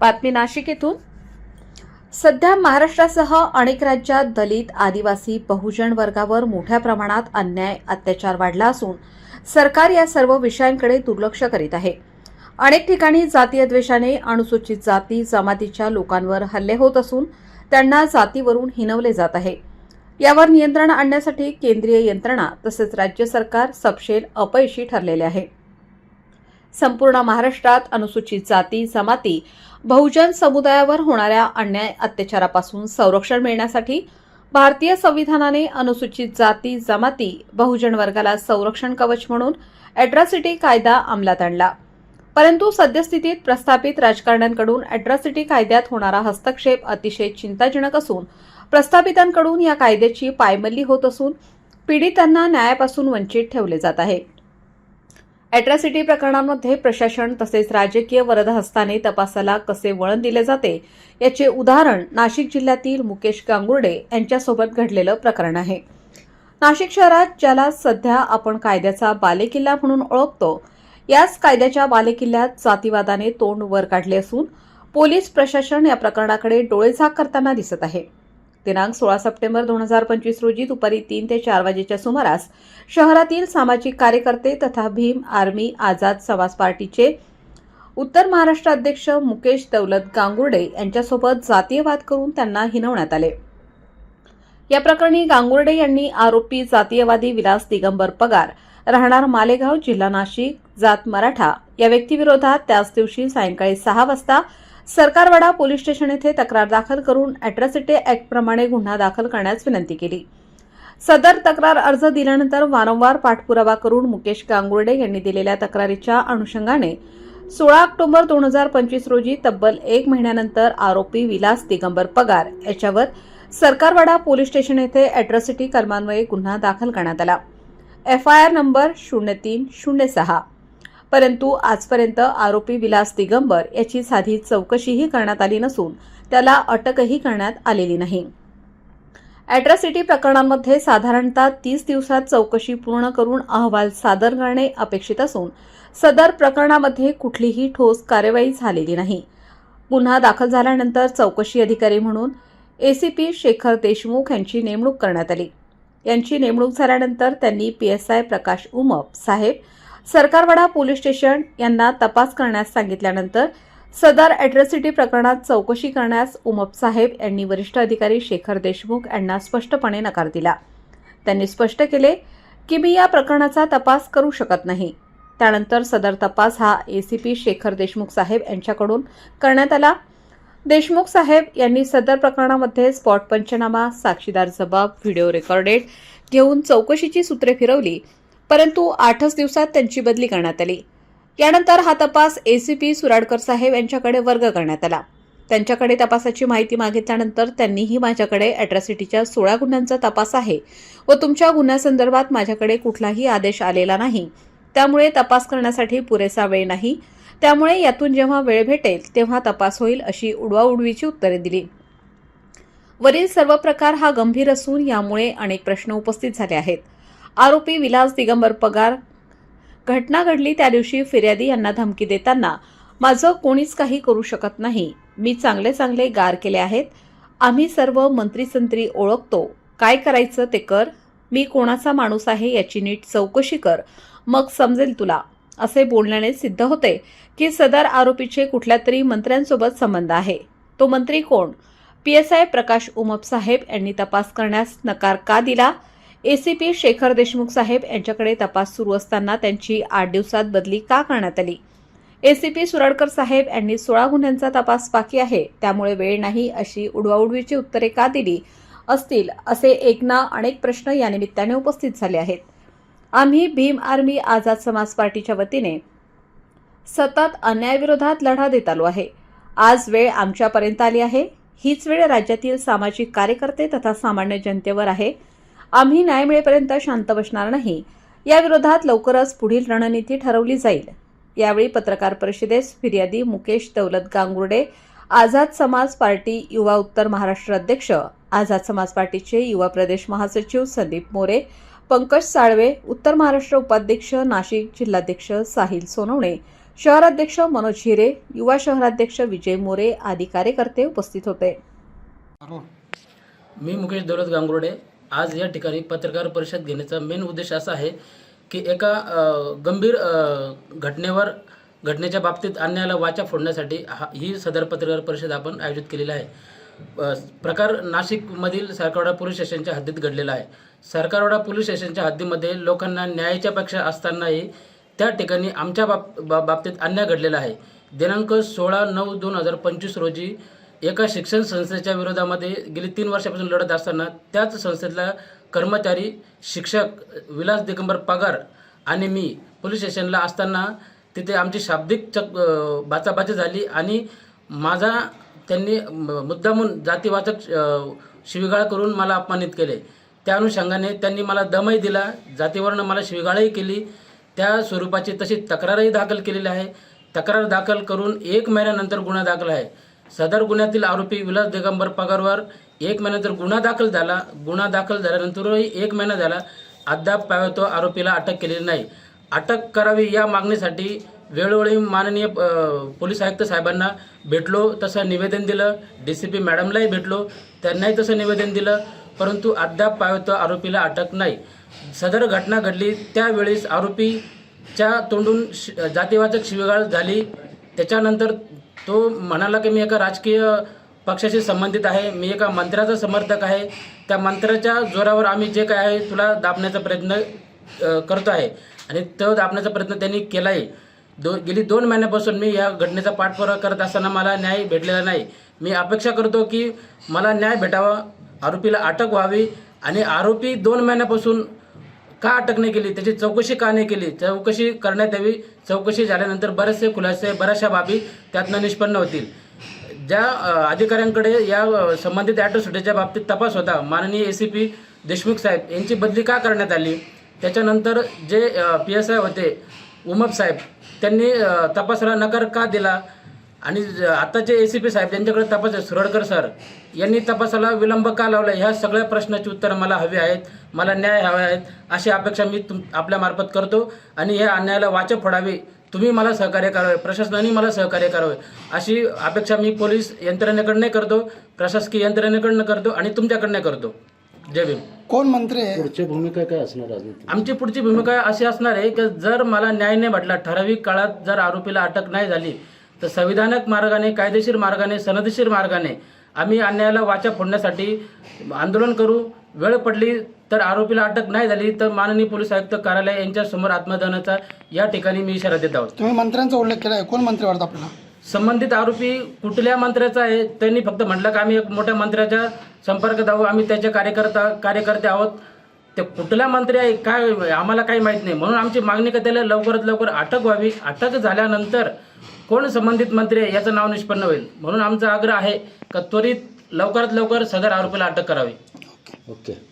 बातमी नाशिक येथून सध्या महाराष्ट्रासह अनेक राज्यात दलित आदिवासी बहुजन वर्गावर मोठ्या प्रमाणात अन्याय अत्याचार वाढला असून सरकार या सर्व विषयांकडे दुर्लक्ष करीत आहे. अनेक ठिकाणी जातीय द्वेषाने अनुसूचित जाती जमातीच्या लोकांवर हल्ले होत असून त्यांना जातीवरून हिनवले जात आहे. यावर नियंत्रण आणण्यासाठी केंद्रीय यंत्रणा तसेच राज्य सरकार सपशेल अपयशी ठरलेले आहे. संपूर्ण महाराष्ट्रात अनुसूचित जाती जमाती बहुजन समुदायावर होणाऱ्या अन्याय अत्याचारापासून संरक्षण मिळण्यासाठी भारतीय संविधानाने अनुसूचित जाती जमाती बहुजन वर्गाला संरक्षण कवच म्हणून अॅट्रॉसिटी कायदा अंमलात आणला. परंतु सद्यस्थितीत प्रस्थापित राजकारण्यांकडून अॅट्रॉसिटी कायद्यात होणारा हस्तक्षेप अतिशय चिंताजनक असून प्रस्थापितांकडून या कायद्याची पायमल्ली होत असून पीडितांना न्यायापासून वंचित ठेवले जात आहे. अॅट्रॉसिटी प्रकरणांमध्ये प्रशासन तसेच राजकीय वरदहस्ताने तपासाला कसे वळण दिले जाते याचे उदाहरण नाशिक जिल्ह्यातील मुकेश गांगुर्डे यांच्यासोबत घडलेलं प्रकरण आहे. नाशिक शहरात ज्याला सध्या आपण कायद्याचा बालेकिल्ला म्हणून ओळखतो याच कायद्याच्या बालेकिल्ल्यात जातीवादाने तोंड वर काढले असून पोलीस प्रशासन या प्रकरणाकडे डोळेझाक करताना दिसत आहे. दिनांक सोळा सप्टेंबर दोन हजार पंचवीस रोजी दुपारी तीन ते चार वाजेच्या सुमारास शहरातील सामाजिक कार्यकर्ते तथा भीम आर्मी आझाद समाज पार्टीचे उत्तर महाराष्ट्र अध्यक्ष मुकेश दौलत गांगुर्डे यांच्यासोबत जातीयवाद करून त्यांना हिनवण्यात आले. या प्रकरणी गांगुर्डे यांनी आरोपी जातीयवादी विलास दिगंबर पगार राहणार मालेगाव जिल्हा नाशिक. जात मराठा. या व्यक्तीविरोधात त्याच दिवशी सायंकाळी सहा वाजता सरकारवाडा पोलीस स्टेशन येथे तक्रार दाखल करून अॅट्रॉसिटी ऍक्टप्रमाणे गुन्हा दाखल करण्यास विनंती केली. सदर तक्रार अर्ज दिल्यानंतर वारंवार पाठपुरावा करून मुकेश गांगुर्डे यांनी दिलेल्या तक्रारीच्या अनुषंगाने सोळा ऑक्टोबर दोन हजार पंचवीस रोजी तब्बल एक महिन्यानंतर आरोपी विलास दिगंबर पगार याच्यावर सरकारवाडा पोलीस स्टेशन येथे अॅट्रॉसिटी कर्मान्वये गुन्हा दाखल करण्यात आला. एफ आय आर नंबर शून्य तीन शून्य सहा. परंतु आजपर्यंत आरोपी विलास दिगंबर याची साधी चौकशीही करण्यात आली नसून त्याला अटकही करण्यात आलेली नाही. अॅट्रॉसिटी प्रकरणांमध्ये साधारणतः तीस दिवसात चौकशी पूर्ण करून अहवाल सादर करणे अपेक्षित असून सदर प्रकरणामध्ये कुठलीही ठोस कार्यवाही झालेली नाही. गुन्हा दाखल झाल्यानंतर चौकशी अधिकारी म्हणून एसीपी शेखर देशमुख यांची नेमणूक करण्यात आली. यांची नेमणूक झाल्यानंतर त्यांनी P S I Prakash Umap Saheb Sarkarwada police station यांना तपास करण्यास सांगितल्यानंतर सदर अॅट्रॉसिटी प्रकरणात चौकशी करण्यास उमप साहेब यांनी वरिष्ठ अधिकारी शेखर देशमुख यांना स्पष्टपणे नकार दिला. त्यांनी स्पष्ट केले की मी या प्रकरणाचा तपास करू शकत नाही. त्यानंतर सदर तपास हा एसीपी शेखर देशमुख साहेब यांच्याकडून करण्यात आला. देशमुख साहेब यांनी सदर प्रकरणामध्ये स्पॉट पंचनामा साक्षीदार जबाब व्हिडिओ रेकॉर्डेड घेऊन चौकशीची सूत्रे फिरवली परंतु आठच दिवसात त्यांची बदली करण्यात आली. यानंतर हा तपास एसीपी सुराडकर साहेब यांच्याकडे वर्ग करण्यात आला. त्यांच्याकडे तपासाची माहिती मागितल्यानंतर त्यांनीही माझ्याकडे अॅट्रॉसिटीच्या सोळा गुन्ह्यांचा तपास आहे व तुमच्या गुन्ह्यासंदर्भात माझ्याकडे कुठलाही आदेश आलेला नाही. त्यामुळे तपास करण्यासाठी पुरेसा वेळ नाही. त्यामुळे यातून जेव्हा वेळ भेटेल तेव्हा तपास होईल अशी उडवाउडवीची उत्तरे दिली. वरील सर्व प्रकार हा गंभीर असून यामुळे अनेक प्रश्न उपस्थित झाले आहेत. आरोपी विलास दिगंबर पगार. घटना घडली त्या दिवशी फिर्यादी यांना धमकी देताना माझं कोणीच काही करू शकत नाही. मी चांगले चांगले गार केले आहेत. आम्ही सर्व मंत्रीसंत्री ओळखतो. काय करायचं ते कर. मी कोणाचा माणूस आहे याची नीट चौकशी कर. मग समजेल तुला. असे बोलण्याने सिद्ध होते की सदर आरोपीचे कुठल्या तरी मंत्र्यांसोबत संबंध आहे. तो मंत्री कोण? पीएसआय प्रकाश उमप साहेब यांनी तपास करण्यास नकार का दिला? एसीपी शेखर देशमुख साहेब यांच्याकडे तपास सुरू असताना त्यांची आठ दिवसात बदली का करण्यात आली? एसीपी सुरडकर साहेब यांनी सोळा गुन्ह्यांचा तपास बाकी आहे त्यामुळे वेळ नाही अशी उडवाउडवीची उत्तरे का दिली असतील असे एक ना अनेक प्रश्न या निमित्ताने उपस्थित झाले आहेत. आम्ही भीम आर्मी आझाद समाज पार्टीच्या वतीने सतत अन्यायाविरोधात लढा देत आलो आहे. आज वेळ आमच्यापर्यंत आली आहे. हीच वेळ राज्यातील सामाजिक कार्यकर्ते तथा सामान्य जनतेवर आहे. आम्ही न्याय मिळेपर्यंत शांत बसणार नाही. या विरोधात लवकरच पुढील रणनीती ठरवली जाईल. यावेळी पत्रकार परिषदेस फिर्यादी मुकेश दौलत गांगुर्डे आझाद समाज पार्टी युवा उत्तर महाराष्ट्र अध्यक्ष आझाद समाज पार्टीचे युवा प्रदेश महासचिव संदीप मोरे पंकज साळवे उत्तर महाराष्ट्र उपाध्यक्ष नाशिक जिल्हाध्यक्ष साहिल सोनवणे शहराध्यक्ष मनोज हिरे युवा शहराध्यक्ष विजय मोरे आदी कार्यकर्ते उपस्थित होते. मी मुकेश दौलत गांगुर्डे. आज या ठिकाणी पत्रकार परिषद घेण्याचा मेन उद्देश असा आहे की एका गंभीर घटनेवर घटनेच्या बाबतीत अन्यायाला वाचा फोडण्यासाठी हा ही सदर पत्रकार परिषद आपण आयोजित केलेली आहे. प्रकार नाशिकमधील सरकारवाडा पोलीस स्टेशनच्या हद्दीत घडलेला आहे. सरकारवाडा पोलीस स्टेशनच्या हद्दीमध्ये लोकांना न्यायाच्या अपेक्षा असतानाही त्या ठिकाणी आमच्या बाब बा- बाबतीत अन्याय घडलेला आहे. दिनांक सोळा नऊ दोन हजार पंचवीस रोजी एका शिक्षण संस्थेच्या विरोधामध्ये गेली तीन वर्षापासून लढत असताना त्याच संस्थेतला कर्मचारी शिक्षक विलास दिगंबर पगार आणि मी पोलीस स्टेशनला असताना तिथे आमची शाब्दिक चक बाचाबाची झाली आणि माझा त्यांनी मुद्दामून जातीवाचक शिविगाळ शिवीगाळ करून मला अपमानित केले. त्या अनुषंगाने त्यांनी मला दमही दिला जातीवरनं मला शिवीगाळही केली. त्या स्वरूपाची तशी तक्रारही दाखल केलेली आहे. तक्रार दाखल करून एक महिन्यानंतर गुन्हा दाखल आहे. सदर गुन्ह्यातील आरोपी विलास दिगंबर पगारवर एक महिन्यानंतर गुन्हा दाखल झाला. गुन्हा दाखल झाल्यानंतरही एक महिना झाला. अद्याप तो आरोपीला अटक केलेली नाही. अटक करावी या मागणीसाठी वेळोवेळी माननीय पोलीस आयुक्त साहेबांना भेटलो तसं निवेदन दिलं. डी सी पी मॅडमलाही भेटलो. त्यांनाही तसं निवेदन दिलं. परंतु अद्याप पावतो आरोपीला अटक नाही. सदर घटना घडली त्यावेळेस आरोपीच्या तोंडून शि जातीवाचक शिवीगाळ झाली. त्याच्यानंतर तो म्हणाला की मी एका राजकीय पक्षाशी संबंधित आहे. मी एका मंत्र्याचा समर्थक आहे. त्या मंत्र्याच्या जोरावर आम्ही जे काय आहे तुला दाबण्याचा प्रयत्न करतो आहे. आणि तो दाबण्याचा प्रयत्न त्यांनी केला आहे दो गेली दोन महिन्यापासून मी या घटनेचा पाठपुरावा करत असताना मला न्याय भेटलेला नाही. मी अपेक्षा करतो की मला न्याय भेटावा आरोपीला अटक व्हावी आणि आरोपी दोन महिन्यापासून का अटक नाही केली? त्याची चौकशी का नाही केली? चौकशी करण्यात यावी. चौकशी झाल्यानंतर बरेचसे खुलासे बऱ्याचशा बाबी त्यातनं निष्पन्न होतील. ज्या अधिकाऱ्यांकडे या संबंधित संबंधित ॲट्रोसिटीच्या बाबतीत तपास होता माननीय ए सी पी देशमुख साहेब यांची बदली का करण्यात आली? त्याच्यानंतर जे पी एस आय होते उमप साहेब त्यांनी तपासाला नकार का दिला? आणि ज- आताचे ए सी पी साहेब यांच्याकडे तपास आहे सुरडकर सर यांनी तपासाला विलंब का लावला? ह्या सगळ्या प्रश्नाची उत्तरं मला हवी आहेत मला न्याय हवे आहेत अशी अपेक्षा मी तुम आपल्यामार्फत करतो. आणि या अन्यायाला वाचा फोडावी. तुम्ही मला सहकार्य करावे प्रशासनाने मला सहकार्य करावे अशी अपेक्षा मी पोलीस यंत्रणेकडनं करतो प्रशासकीय यंत्रणेकडनं करतो आणि तुमच्याकडनं करतो. जय भीम. कोण मंत्री आहे? पुढची भूमिका काय असणार आमची पुढची भूमिका अशी असणार आहे की जर मला न्याय नाही भेटला ठराविक काळात जर आरोपीला अटक नाही झाली तर संविधानक मार्गाने कायदेशीर मार्गाने सनदशीर मार्गाने आम्ही अन्यायाला वाचा फोडण्यासाठी आंदोलन करू. वेळ पडली तर आरोपीला अटक नाही झाली तर माननीय पोलीस आयुक्त कार्यालय यांच्या समोर आत्मदहनाचा या ठिकाणी मी इशारा देत आहोत. तुम्ही मंत्र्यांचा उल्लेख केला आहे कोण मंत्री वाटतं आपल्याला? संबंधित आरोपी कुठल्या मंत्र्याचा आहे त्यांनी फक्त म्हटलं की आम्ही एक मोठ्या मंत्र्याच्या संपर्कात आहोत आम्ही त्याचे कार्यकर्ता कार्यकर्ते आहोत. ते कुठल्या मंत्री आहे काय आम्हाला काही माहीत नाही. म्हणून आमची मागणी का त्याला लवकरात लवकर अटक व्हावी. अटक झाल्यानंतर कोण संबंधित मंत्री आहे याचं नाव निष्पन्न होईल. म्हणून आमचा आग्रह आहे का त्वरित लवकरात लवकर सदर आरोपीला अटक करावी. ओके